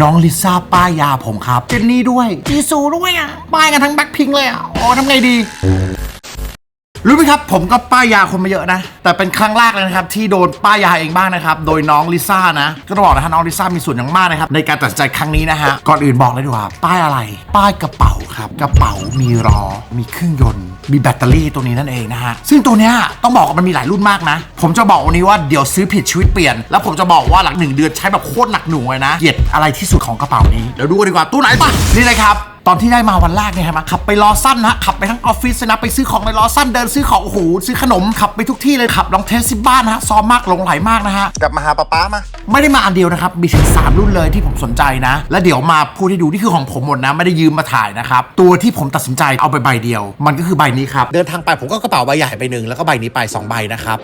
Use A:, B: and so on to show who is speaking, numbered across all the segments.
A: น้องลิซ่าป้ายยาผมครับ เจนนี่ด้วยจีซูด้วยอะป้ายกันทั้งแบ็คพิงเลยอะโอ้ทำไงดี รู้ไหมครับ ผมก็ป้ายยาคนมาเยอะนะ แต่เป็นครั้งแรกเลยนะครับ ที่โดนป้ายยาเองบ้างนะครับ โดยน้องลิซ่านะ ก็ต้องบอกนะฮะน้องลิซ่ามีส่วนอย่างมากนะครับ ในการตัดสินใจครั้งนี้นะฮะ ก่อนอื่นบอกเลยดีกว่า ป้ายอะไร ป้ายกระเป๋าครับ กระเป๋ามีล้อมีเครื่องยนต์ มีแบตเตอรี่ตัวนี้นั่นเองนะฮะ ซึ่งตัวเนี้ยต้องบอกว่ามันมีหลายรุ่นมากนะ ผมจะบอกวันนี้ว่าเดี๋ยวซื้อผิดชีวิตเปลี่ยน แล้วผมจะบอกว่าหลังหนึ่งเดือนใช้แบบโคตรหนักหน่วงเลยนะเกลียดอะไรที่สุดของกระเป๋านี้ เดี๋ยวดูกันดีกว่าตู้ไหนปะนี่เลยครับ ตอนที่ได้มาวันแรกเนี่ยใช่ไหมขับไปรอสั้นนะขับไปทั้งออฟฟิศเลยนะไปซื้อของในรอสั้นเดินซื้อของโอ้โหซื้อขนมขับไปทุกที่เลยขับลองเทสที่บ้านนะฮะซ้อมมากหลงไหลมากนะฮะ
B: กลับมาหาป๊าป๊ามา
A: ไม่ได้มาอันเดียวนะครับมีถึง3รุ่นเลยที่ผมสนใจนะ และเดี๋ยวมาพูดให้ดูนี่คือของผมหมดนะ ไม่ได้ยืมมาถ่ายนะครับตัวที่ผมตัดสินใจเอาไปใบเดียว มันก็คือใบนี้ครับเดินทางไปผมก็กระเป๋าใบใหญ่ไปหนึ่งแล้วก็ใบนี้ไป2ใบนะครับ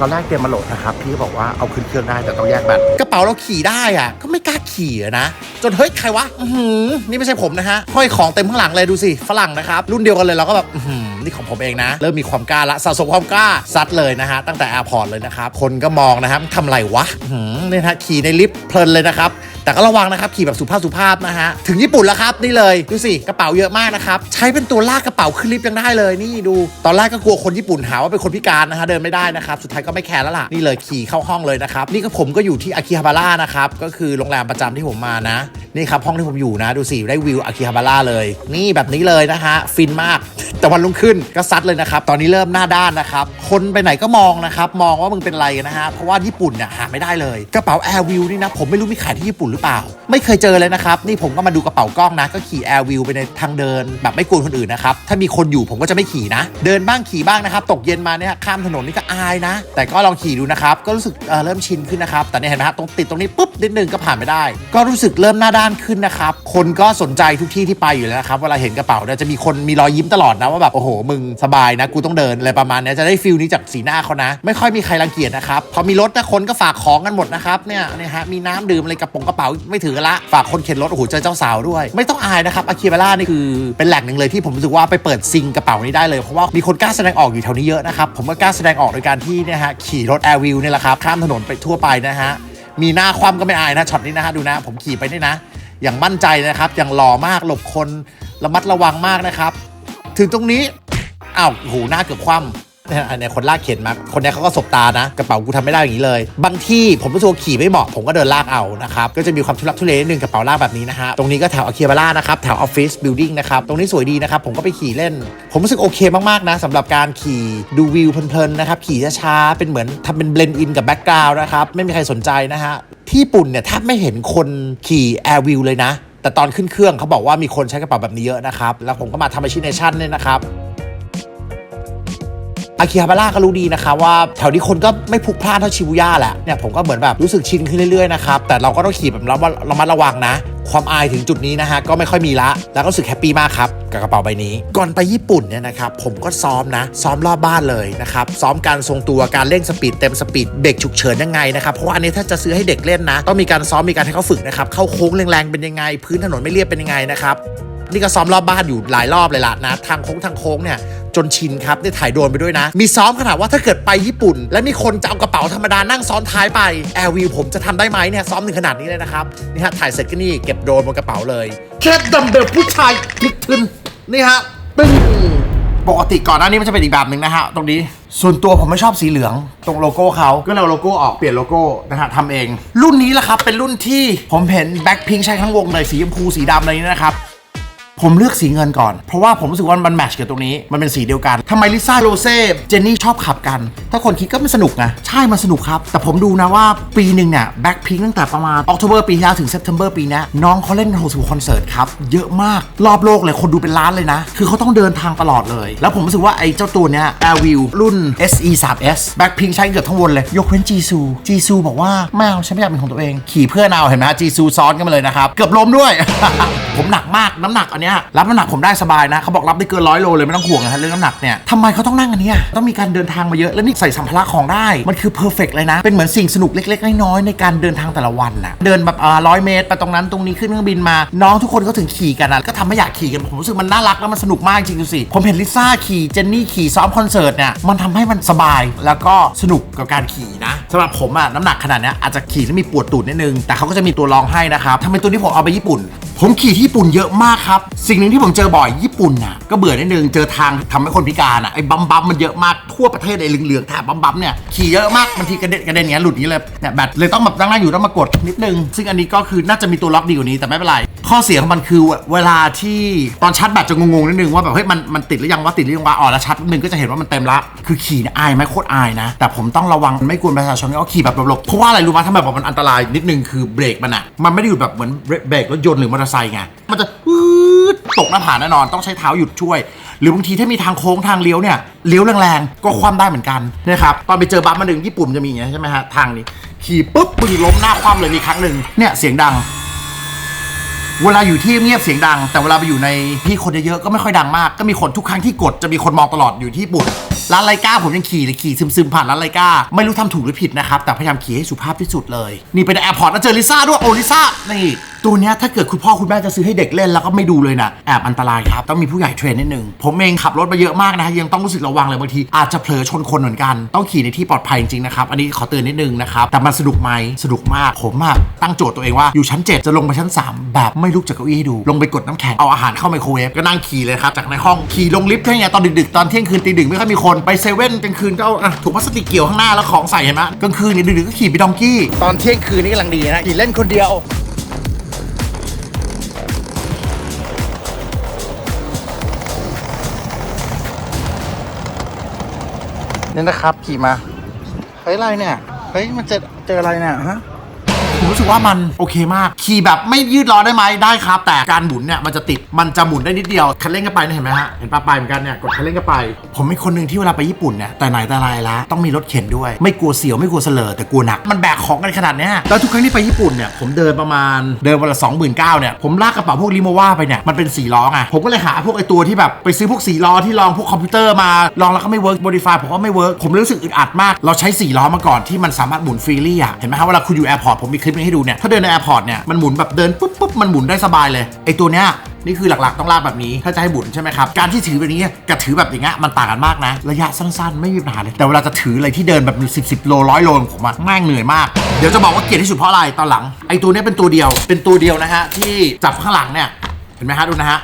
A: ตอนแรกเตรียมมาโหลดนะครับ พี่ก็บอกว่าเอาขึ้นเครื่องได้แต่ต้องแยกแบตกระเป๋าเราขี่ได้อะก็ไม่กล้าขี่อะนะ จนเฮ้ยใครวะอื้อหือนี่ไม่ใช่ผมนะฮะห้อยของเต็มข้างหลังเลยดูสิฝรั่งนะครับ รุ่นเดียวกันเลยเราก็แบบอื้อหือนี่ของผมเองนะ เริ่มมีความกล้าละสะสมความกล้าซัดเลยนะฮะตั้งแต่แอร์พอร์ตเลยนะครับคนก็มองนะครับทำไรวะอื้อหือนี่นะฮะขี่ในลิฟต์เพลินเลยนะครับ แต่ก็ระวังนะครับขี่แบบสุภาพสุภาพนะฮะถึงญี่ปุ่นแล้วครับนี่เลยดูสิกระเป๋าเยอะมากนะครับใช้เป็นตัวลากกระเป๋าขึ้นลิฟต์ยังได้เลยนี่ดู ตอนแรกก็กลัวคนญี่ปุ่นหาว่าเป็นคนพิการนะฮะเดินไม่ได้นะครับสุดท้ายก็ไม่แคร์แล้วล่ะนี่เลยขี่เข้าห้องเลยนะครับนี่ก็ผมก็อยู่ที่อากิฮาบาร่านะครับก็คือโรงแรมประจำที่ผมมานะ นี่ครับห้องที่ผมอยู่นะดูสิได้วิวอากิฮาบาร่าเลย นี่แบบนี้เลยนะฮะฟินมาก แต่วันรุ่งขึ้นก็ซัดเลยนะครับ ตอนนี้เริ่มหน้าด้านนะครับ คนไปไหนก็มองนะครับ มองว่ามึงเป็นไรนะฮะเพราะว่าญี่ปุ่นเนี่ยหาไม่ได้เลย กระเป๋า Air View นี่นะผมไม่รู้มีขายที่ญี่ปุ่นหรือเปล่า ไม่เคยเจอเลยนะครับนี่ผมก็มาดูกระเป๋ากล้องนะก็ขี่ Air View ไปในทางเดิน แบบไม่กลัวคนอื่นนะครับถ้ามีคนอยู่ผมก็จะไม่ขี่นะ เดินบ้างขี่บ้างนะครับตกเย็นมาเนี่ยข้ามถนนนี่ก็อายนะ แต่ก็ลองขี่ดูนะครับก็รู้สึกเอ่อเริ่มชินขึ้นนะครับแต่เนี่ยเห็นไหมฮะตรงติดตรงนี้ปุ๊บนิดนึงก็ผ่านไปได้ ก็รู้สึกเริ่มหน้าด้านขึ้นนะครับ คนก็สนใจทุกที่ที่ไปอยู่แล้วนะครับเวลาเห็นกระเป๋าเนี่ยจะมีคนมีรอยยิ้มตลอดนะว่าแบบโอ้โหมึงสบายนะกูต้องเดินอะไรประมาณนี้จะได้ฟิลนี้จากสีหน้าเขานะ ไม่ค่อยมีใครรังเกียจนะครับพอมีรถนะคนก็ฝากของกันหมดนะครับเนี่ยนี่ยฮะมีน้ำดื่มอะไรกระป๋องกระเป๋าไม่ถือละฝากคนเข็นรถโอ้โหเจอเจ้าสาวด้วย ไม่ต้องอายนะครับอาคีบาร่านี่คือเป็นแหล่งหนึ่งเลยที่ผมรู้สึกว่าไปเปิดซิงกระเป๋านี้ได้เลยเพราะว่ามีคนกล้าแสดงออกอยู่แถวนี้เยอะนะครับผมก็กล้าแสดงออกโดยการที่เนี่ยฮะขี่รถแอร์วิวเนี่ยแหละครับข้ามถนนไปทั่วไปนะฮะมีหน้าคว่ำก็ไม่อายนะช็อตนี้นะฮะดูนะ ผมขี่ไปนี่นะ อย่างมั่นใจนะครับ อย่างหล่อมากหลบคนระมัดระวังมากนะครับ ถึงตรงนี้อ้าวหูหน้าเกือบคว่ำ เนี่ยเนี้ยคนลากเข็นมา คนนี้เขาก็สบตานะ กระเป๋ากูทำไม่ได้อย่างนี้เลย บางที่ผมรู้สึกว่าขี่ไม่เหมาะ ผมก็เดินลากเอานะครับ ก็จะมีความทุลักทุเลนิดนึงกระเป๋าลากแบบนี้นะฮะ ตรงนี้ก็แถวอาเคียบาร่านะครับ แถวออฟฟิศบิลดิ่งนะครับ ตรงนี้สวยดีนะครับ ผมก็ไปขี่เล่น ผมรู้สึกโอเคมาก ๆ นะสำหรับการขี่ดูวิวเพลิน ๆ นะครับ ขี่ช้า ๆ เป็นเหมือนทำเป็นเบลนด์อินกับแบ็กกราวด์นะครับ ไม่มีใครสนใจนะฮะ ที่ญี่ปุ่นเนี่ยแทบไม่เห็นคนขี่แอร์วิวเลยนะ แต่ตอนขึ้นเครื่องเขาบอกว่ามีคนใช้กระเป๋าแบบนี้เยอะนะครับ แล้วผมก็มาทำอาชีพเนชั่นเนี่ยนะครับ อากิฮาบาร่าก็รู้ดีนะคะว่าแถวนี้คนก็ไม่พลุกพล่านเท่าชิบูย่าแหละเนี่ยผมก็เหมือนแบบรู้สึกชินขึ้นเรื่อยๆนะครับแต่เราก็ต้องขี่แบบระมัดระมัดระวังนะ ความอายถึงจุดนี้นะฮะก็ไม่ค่อยมีละ แล้วก็รู้สึกแฮปปี้มากครับกับกระเป๋าใบนี้ ก่อนไปญี่ปุ่นเนี่ยนะครับผมก็ซ้อมนะ ซ้อมรอบบ้านเลยนะครับซ้อมการทรงตัวการเร่งสปีดเต็มสปีดเบรกฉุกเฉินยังไงนะครับเพราะว่าอันนี้ถ้าจะซื้อให้เด็กเล่นนะ ต้องมีการซ้อมมีการให้เขาฝึกนะครับเข้าโค้งแรงๆเป็นยังไง พื้นถนนไม่เรียบเป็นยังไงนะครับนี่ก็ซ้อมรอบบ้านอยู่หลายรอบเลยล่ะนะทางโค้งทางโค้งเนี่ย จนชินครับได้ถ่ายโดนไปด้วยนะ มีซ้อมขนาดว่าถ้าเกิดไปญี่ปุ่น และมีคนจะเอากระเป๋าธรรมดานั่งซ้อนท้ายไปแอร์วิวผมจะทำได้ไหมเนี่ยซ้อมถึงขนาดนี้เลยนะครับนี่ฮะถ่ายเสร็จก็นี่เก็บโดนบนกระเป๋าเลยแค่ดัมเบลผู้ชายพลิกขึ้นนี่ฮะปึ้งปกติก่อนหน้านี้มันจะเป็นอีกแบบหนึ่งนะฮะตรงนี้ส่วนตัวผมไม่ชอบสีเหลืองตรงโลโก้เขาก็เลยเอาโลโก้ออกเปลี่ยนโลโก้นะฮะทำเอง รุ่นนี้แหละครับเป็นรุ่นที่ผมเห็นแบ็คพิงใช้ทั้งวงเลยสีชมพูสีดำอะไรนี้นะครับ ผมเลือกสีเงินก่อน เพราะว่าผมรู้สึกว่ามันแมทช์กับตรงนี้ มันเป็นสีเดียวกันทำไมลิซ่าโรเซ่เจนนี่ชอบขับกัน ถ้าคนคิดก็ไม่สนุกนะ ใช่ มันสนุกครับ แต่ผมดูนะว่าปีหนึ่งเนี่ยแบ็คพิงตั้งแต่ประมาณออก o b เบอร์ปีที่แล้วถึงเซ p เ e มเบอร์ปีนี้น้องเขาเล่นโฮสูคอนเสิร์ตครับ เยอะมากรอบโลกเลยคนดูเป็นล้านเลยนะ คือเขาต้องเดินทางตลอดเลย แล้วผมรู้สึกว่าไอ้เจ้าตัวเนี้ย Air View รุ่น SE 3 S แบ็คพิงใช้เกือบทั้งวนเลยยกเว้นจีซูจีซูบอกว่าไม่เอาฉันไม่อยากเป็นของตัวเองขี่เพื่อนเอาเห็นไหมจีซูซ้อนกันมาเลยนะครับเกือบล้มด้วย ผมหนักมากน้ำหนักอันเนี้ยรับน้ำหนักผมได้สบายนะเขาบอกรับได้เกินร้อยโลเลยไม่ต้องห่วงนะฮะเรื่องน้ำหนักเนี่ยทำไมเขาต้องนั่งอันเนี้ยต้องมีการเดินทางมาเยอะแล้วนี่ใส่สัมภาระของได้มันคือเพอร์เฟกเลยนะ เป็นเหมือนสิ่งสนุกเล็กๆน้อยๆในการเดินทางแต่ละวันนะเดินแบบอ่าร้อยเมตรไปตรงนั้นตรงนี้ขึ้นเครื่องบินมา น้องทุกคนเขาถึงขี่กันนะก็ทำให้อยากขี่กันผมรู้สึกมันน่ารักแล้วมันสนุกมากจริงๆดูสิผมเห็นลิซ่าขี่เจนนี่ขี่ซ้อมคอนเสิร์ตเนี่ยมันทำให้มันสบายแล้วก็สนุกกับการขี่นะสำหรับผมอะน้ำหนักขนาดนี้อาจจะขี่แล้วมีปวดตูดนิดนึงแต่เขาก็จะมีตัวรองให้นะครับทำไมตัวนี้ผมเอาไปญี่ปุ่น ผมขี่ที่ญี่ปุ่นเยอะมากครับสิ่งหนึ่งที่ผมเจอบ่อยญี่ปุ่นน่ะก็เบื่อนิดนึงเจอทางทำให้คนพิการอะไอ้บัมบัมมันเยอะมากทั่วประเทศไอ้เหลืองๆแถบบัมบัมเนี่ยขี่เยอะมากบางทีกระเด็นกระเด็นเงี้ยหลุดนี้เลยเนี่ยแบตเลยต้องแบบนั่งๆอยู่ต้องมากดนิดนึง ซึ่งอันนี้ก็คือน่าจะมีตัวล็อกดีกว่านี้แต่ไม่เป็นไร ข้อเสียของมันคือเวลาที่ตอนชาร์จแบตจะงงๆนิดนึงว่าแบบเฮ้ยมันมันติดหรือยังว่าติดหรือยังว่าอ๋อแล้วชาร์จนึงก็จะเห็นว่ามันเต็มละคือขี่เนี่ยอายไหมโคตรอายนะ แต่ผมต้องระวังไม่กวนประชาชนก็ขี่แบบหลบๆเพราะว่าอะไรรู้ไหมถ้าแบบมันอันตรายนิดนึงคือเบรกมันอะมันไม่ได้อยู่แบบเหมือนเบรกรถยนต์หรือมอเตอร์ไซค์ไงมันจะตกหน้าผาแน่นอนต้องใช้เท้าหยุดช่วย หรือบางทีถ้ามีทางโค้งทางเลี้ยวเนี่ยเลี้ยวแรงๆก็คว่ำได้เหมือนกันนะครับตอนไปเจอบัมมาหนึ่งญี่ปุ่นจะมีอย่างเงี้ใช่ไหมฮะทางนี้ขี่ปุ๊บมึงล้มหน้าคว่ำเลยมีครั้งหนึ่งเนี่ยเสียงดัง เวลาอยู่ที่เงียบเสียงดัง แต่เวลาไปอยู่ในที่คนเยอะๆก็ไม่ค่อยดังมาก ก็มีคนทุกครั้งที่กดจะมีคนมองตลอดอยู่ที่ญี่ปุ่นร้านไลก้าผมยังขี่เลยขี่ซึมๆผ่านร้านไลก้าไม่รู้ทำถูกหรือผิดนะครับแต่พยายามขี่ให้สุภาพที่สุดเลย นี่ไปในแอร์พอร์ตแล้วเจอลิซ่าด้วยโอลิซ่านี่ ตัวเนี้ยถ้าเกิดคุณพ่อคุณแม่จะซื้อให้เด็กเล่นแล้วก็ไม่ดูเลยนะแอบอันตรายครับต้องมีผู้ใหญ่เทรนนิดนึงผมเองขับรถมาเยอะมากนะยังต้องรู้สึกระวังเลยบางทีอาจจะเผลอชนคนเหมือนกันต้องขี่ในที่ปลอดภัยจริงๆนะครับอันนี้ขอเตือนนิดนึงนะครับแต่มันสนุกไหมสนุกมากผมอะตั้งโจทย์ตัวเองว่าอยู่ชั้น 7 จะลงไปชั้น 3 แบบไม่ลุกจากเก้าอี้ให้ดู ลงไปกดน้ำแข็งเอาอาหารเข้าไมโครเวฟก็นั่งขี่เลยครับจากในห้องขี่ลงลิฟต์แค่ไงตอนดึกๆตอนเที่ยงคืนตีดึกไม่ค่อยมีคนไปเซเว่นกลางคืนก็เอาอะถุงพลาสติกเกี่ยวข้างหน้าแล้วของใส่เห็นไหมกลางคืนนี่ดึกๆก็ขี่ไปดองกี้ตอนเที่ยงคืนนี่กำลังดีนะขี่เล่นคนเดียว นี่ยนะครับ ขี่มา เฮ้ยอะไรเนี่ย เฮ้ยมันจะเจออะไรเนี่ยฮะ ผมรู้สึกว่ามันโอเคมาก ขี่แบบไม่ยืดล้อได้ไหมได้ครับ แต่การหมุนเนี่ยมันจะติดมันจะหมุนได้นิดเดียวคันเร่งก็ไปนะเห็นไหมฮะเห็นปลาไปเหมือนกันเนี่ยกดคันเร่งก็ไป ผมเป็นคนหนึ่งที่เวลาไปญี่ปุ่นเนี่ยแต่ไหนแต่ไรแล้วต้องมีรถเข็นด้วย ไม่กลัวเสียวไม่กลัวเสลอแต่กลัวหนักมันแบกของกันขนาดเนี้ยแล้วทุกครั้งที่ไปญี่ปุ่นเนี่ยผมเดินประมาณเดินวันละสองหมื่นเก้าเนี่ยผมลากกระเป๋าพวกลิโมว่าไปเนี่ยมันเป็นสี่ล้อไงผมก็เลยหาพวกไอตัวที่แบบไปซื้อพวกสี่ล้อที่ลองพวกคอมพิวเตอร์มาลองแล้วก็ไม่เวิร์กโมดิฟายผมว่าไม่เวิร์กผมรู้สึกอึดอัดมาก เราใช้สี่ล้อมาก่อนที่มันสามารถหมุนฟรีลี่อะเห็นไหมครับเวลาคุณอยู่แอร์พอร์ตผมมีคลิปนี้ให้ดูเนี่ยถ้าเดินในแอร์พอร์ตเนี่ยมันหมุนแบบเดินปุ๊บปุ๊บมันหมุนได้สบายเลยไอตัวเนี้ยนี่คือหลักๆต้องลากแบบนี้ ถ้าจะให้หมุนใช่ไหมครับ การที่ถือแบบนี้กับถือแบบอย่างเงี้ยมันต่างกันมากนะ ระยะสั้นๆ ไม่มีปัญหาเลย แต่เวลาจะถืออะไรที่เดินแบบ10 10โลร้อยโลของผมอะแม่งเหนื่อยมาก เดี๋ยวจะบอกว่าเกลียดที่สุดเพราะอะไรตอนหลังไอตัวเนี้ยเป็นตัวเดียว เป็นตัวเดียวนะฮะที่จับข้างหลังเนี่ยเห็นไหมฮะดูนะฮะ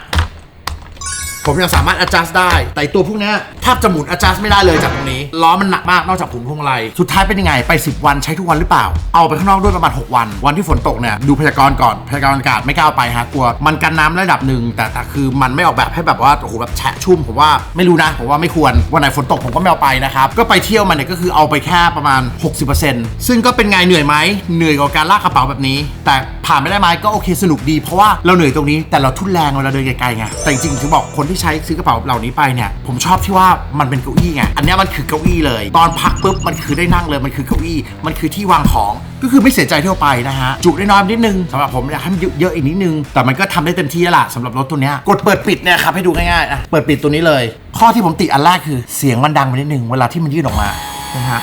A: ผมยังสามารถ adjust ได้ แต่ตัวพวกนี้แทบจะหมุน adjust ไม่ได้เลยจากตรงนี้ล้อมันหนักมากนอกจากผุนพวงมาลัยสุดท้ายเป็นยังไงไป 10 วันใช้ทุกวันหรือเปล่า เอาไปข้างนอกด้วยประมาณ 6 วัน วันที่ฝนตกเนี่ยดูพยากรณ์ก่อนพยากรณ์อากาศไม่กล้าไปฮะกลัว มันกันน้ำระดับหนึ่งแต่แต่คือมันไม่ออกแบบให้แบบว่าโอ้โหแบบแฉะชุ่มผมว่าไม่รู้นะผมว่าไม่ควรวันไหนฝนตกผมก็ไม่เอาไปนะครับก็ไปเที่ยวมันเนี่ยก็คือเอาไปแค่ประมาณ 60%ซึ่งก็เป็นไงเหนื่อยไหมเหนื่อยกว่าการลากกระเป๋าแบบนี้ แต่ผ่านไม่ได้ไหมก็โอเคสนุกดี เพราะว่าเราเหนื่อยตรงนี้แต่เราทุ่นแรงเวลาเดินไกลๆไงแต่จริงๆถึงบอกคนที่ใช้ซื้อกระเป๋าเหล่านี้ไปเนี่ย ผมชอบที่ว่ามันเป็นเก้าอี้ไง อันนี้มันคือเก้าอี้เลย ตอนพักปุ๊บมันคือได้นั่งเลย มันคือเก้าอี้ มันคือที่วางของ ก็คือไม่เสียใจเที่าไปนะฮะ จุได้น้อยนิดนึงสำหรับผมอยากให้มันเยอะอีกนิดนึง แต่มันก็ทำได้เต็มที่แล้วล่ะสำหรับรถตัวเนี้ยกดเปิดปิดเนี่ยครับให้ดูง่ายๆอะเปิดปิดตัวนี้เลย ข้อที่ผมติอันแรกคือเสียงมันดังไปนิดนึงเวลาที่มันยื่นออกมานะฮะ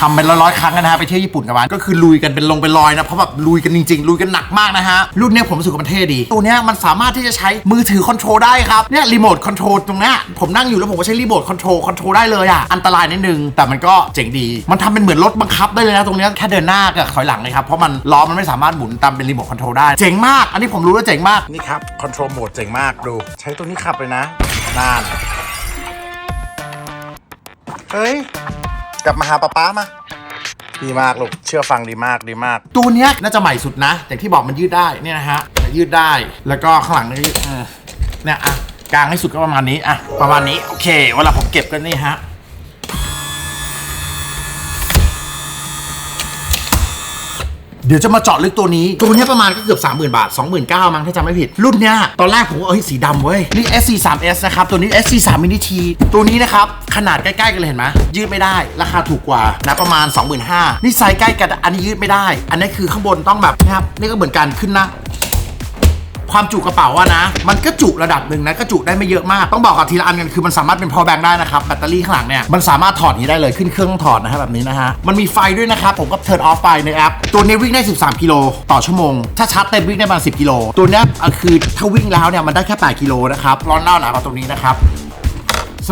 A: ทำเป็นร้อยๆครั้งนะฮะไปเที่ยวญี่ปุ่นกับมันก็คือลุยกันเป็นลงเป็นรอยนะเพราะแบบลุยกันจริงๆลุยกันหนักมากนะฮะรุ่นเนี้ยผมรู้สึกว่ามันเท่ดี ตัวเนี้ยมันสามารถที่จะใช้มือถือคอนโทรลได้ครับเนี่ยรีโมทคอนโทรลตรงเนี้ยผมนั่งอยู่แล้วผมก็ใช้รีโมทคอนโทรลคอนโทรลได้เลยอะอันตรายนิดนึงแต่มันก็เจ๋งดี มันทำเป็นเหมือนรถบังคับได้เลยนะตรงเนี้ยแค่เดินหน้ากับถอยหลังเลยครับเพราะมันล้อมันไม่สามารถหมุนตามเป็นรีโมทคอนโทรลได้เจ๋งมากอันนี้ผมรู้ว่าเจ๋งมากนี่ครับคอนโทรลโหมดเจ๋งมากดู ใช้ตัวนี้ขับเลยนะนานเฮ้ย กลับมาหาป๊าป๊ามา ดีมากลูก เชื่อฟังดีมากดีมาก ตัวเนี้ยน่าจะใหม่สุดนะอย่างที่บอกมันยืดได้เนี่ยนะฮะยืดได้แล้วก็ข้างหลังนี่ยืดเออเนี่ยอะกลางให้สุดก็ประมาณนี้อะประมาณนี้โอเคเวลาผมเก็บก็นี่ฮะ เดี๋ยวจะมาเจาะลึกตัวนี้ ตัวนี้ประมาณก็เกือบ30,000 บาท 29,000มั้งถ้าจำไม่ผิด รุ่นเนี้ยตอนแรกผมเอ้ยสีดำเว้ย นี่ SC3S นะครับ ตัวนี้ SC3 Mini T ตัวนี้นะครับ ขนาดใกล้ๆกันเลยเห็นไหมยืดไม่ได้ ราคาถูกกว่านะประมาณ 25,000นี่ไซส์ใกล้กันอันนี้ยืดไม่ได้ อันนี้คือข้างบนต้องแบบนะครับนี่ก็เหมือนกันขึ้นนะ ความจุกระเป๋าอะนะ มันก็จุระดับหนึ่งนะก็จุได้ไม่เยอะมาก ต้องบอกกับทีละอันกันคือมันสามารถเป็นพอแบงได้นะครับแบตเตอรี่ข้างหลังเนี่ยมันสามารถถอดงนี้ได้เลยขึ้นเครื่องถอดนะฮะแบบนี้นะฮะมันมีไฟด้วยนะครับผมก็เทิร์นออฟไฟในแอปตัวนี้วิ่งได้ 13 กิโลต่อชั่วโมง ถ้าชาร์จเต็มวิ่งได้ประมาณ10 กิโลตัวเนี้ยคือถ้าวิ่งแล้วเนี่ยมันได้แค่ 8 กิโลนะครับร้อนเน่าหนาวตรงนี้นะครับ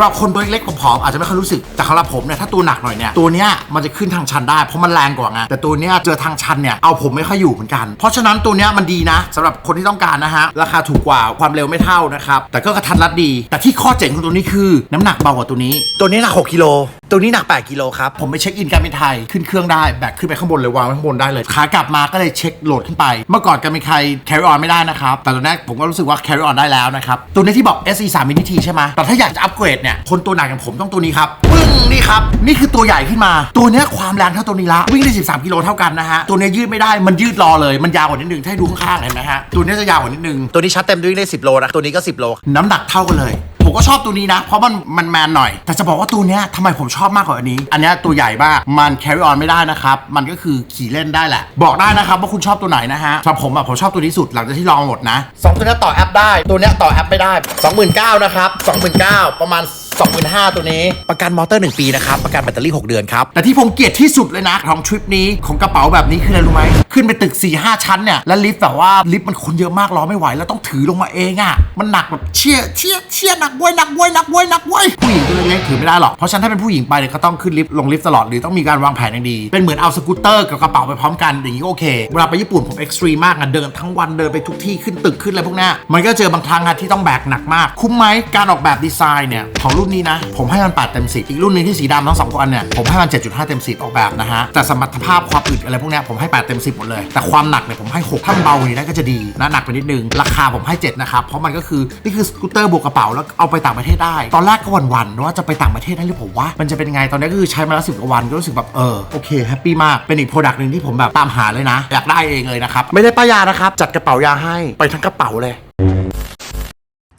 A: ำหรับคนตัวเล็กๆผอมอาจจะไม่ค่อยรู้สึกแต่สำหรับผมเนี่ยถ้าตัวหนักหน่อยเนี่ยตัวเนี้ยมันจะขึ้นทางชันได้เพราะมันแรงกว่าไงแต่ตัวเนี้ยเจอทางชันเนี่ยเอาผมไม่ค่อยอยู่เหมือนกัน เพราะฉะนั้นตัวเนี้ยมันดีนะสำหรับคนที่ต้องการนะฮะราคาถูกกว่าความเร็วไม่เท่านะครับแต่ก็กระทันรัดดี แต่ที่ข้อเจ๋งของตัวนี้คือ น้ำหนักเบากว่าตัวนี้ ตัวนี้หนัก6กิโล ตัวนี้หนัก 8 กิโลครับ ผมไปเช็คอินการบินไทย ขึ้นเครื่องได้ แบกขึ้นไปข้างบนเลยวางไว้ข้างบนได้เลย ขากลับมาก็เลยเช็คโหลดขึ้นไป เมื่อก่อนการบินไทย carry on ไม่ได้นะครับ แต่ตอนนี้ผมก็รู้สึกว่า carry on ได้แล้วนะครับ ตัวนี้ที่บอก SE 3 mini T ใช่ไหมแต่ถ้าอยากจะอัปเกรดเนี่ย คนตัวหนักอย่างผมต้องตัวนี้ครับปึ้งนี่ครับ นี่คือตัวใหญ่ขึ้นมา ตัวเนี้ยความแรงเท่าตัวนี้ละ วิ่งได้ 13 กิโลเท่ากันนะฮะ ตัวเนี้ยยืดไม่ได้ มันยืดรอเลย มันยาวกว่านิดนึงถ้าให้ดูข้างๆเห็นไหมฮะ ตัวนี้จะยาวกว่านิดนึง ตัวนี้ชัดเต็มวิ่งได้ 10 โลนะ ตัวนี้ก็ 10 โล น้ำหนักเท่ากันเลย ผมก็ชอบตัวนี้นะ เพราะมันมันแมนหน่อย แต่จะบอกว่าตัวเนี้ยทำไมผมชอบมากกว่าอันนี้ อันเนี้ยตัวใหญ่มากมัน carry on ไม่ได้นะครับ มันก็คือขี่เล่นได้แหละ บอกได้นะครับว่าคุณชอบตัวไหนนะฮะสำหรับผมอะผมชอบตัวนี้สุดหลังจากที่ลองหมดนะสองตัวเนี้ยต่อแอปได้ ตัวเนี้ยต่อแอปไม่ได้ 29,000นะครับ29,000ประมาณ 25,000 ตัวนี้ ประกันมอเตอร์ 1 ปีนะครับ ประกันแบตเตอรี่ 6 เดือนครับ แต่ที่ผมเกลียดที่สุดเลยนะ ของทริปนี้ของกระเป๋าแบบนี้คืออะไรรู้ไหม ขึ้นไปตึก 4 5 ชั้นเนี่ย แล้วลิฟต์แบบว่าลิฟต์มันคนเยอะมากรอไม่ไหว แล้วต้องถือลงมาเองอะ่ะ มันหนักแบบเชี่ยเชี่ยเชี่ยหนักเว้ยหนักเว้ยหนักเว้ยหนักเว้ยผู้หญิงตัวเล็กๆถือไม่ได้หรอก เพราะฉะนั้นถ้าเป็นผู้หญิงไปเนี่ยก็ต้องขึ้นลิฟต์ลงลิฟต์ตลอดหรือต้องมีการวางแผนอย่างดี เป็นเหมือนเอาสกูตเตอร์กับกระเป๋าไปพร้อมกันอย่างนี้ก็โอเค เวลาไปญี่ปุ่นผมเอ็กซ์ตรีมมากอะเดินทั้งวันเดินไปทุกที่ขึ้นตึกขึ้นอะไรพวกเนี้ยมันก็เจอบางครั้งอะที่ต้องแบกหนักมาก คุ้มไหมการออกแบบดีไซน์เนี่ยของรุ่นนี้นะ ผมให้มัน8เต็ม10 อีกรุ่นหนึงที่สีดำทั้งสองอันเนี่ยผมให้มัน 7.5 เต็ม 10 ออกแบบนะฮะแต่สมรรถภาพความอึดอะไรพวกเนี้ยผมให้ 8 เต็ม 10 หมดเลย แต่ความหนักเนี่ยผมให้ 6 ถ้ามันเบากว่านี้ได้ก็จะดีนะหนักไปนิดนึงราคาผมให้ 7 นะครับ เพราะมันก็คือนี่คือสกูตเตอร์บวกกระเป๋าแล้วเอาไปต่างประเทศได้ ตอนแรกก็หวันๆว่าจะไปต่างประเทศได้หรือผมว่ามันจะเป็นยังไงตอนนี้ก็คือใช้มาแล้วสิบกว่าวันก็รู้สึกแบบเออโอเคแฮปปี้มากเป็นอีกโปรดักต์หนึ่งที่ผมแบบตามหาเลยนะอยากได้เองเลยนะครับไม่ได้ป้ายยานะครับจัดกระเป๋ายาให้ไปทั้งกระเป๋าเลย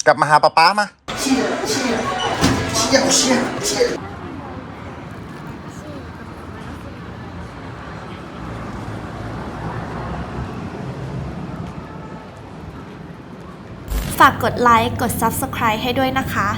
A: กลับมาหาป๊าป๊ามาเชี่ยเชี่ย เชี่ยเชี่ยเชี่ย
B: ฝากกดไลค์ กด Subscribe ให้ด้วยนะคะ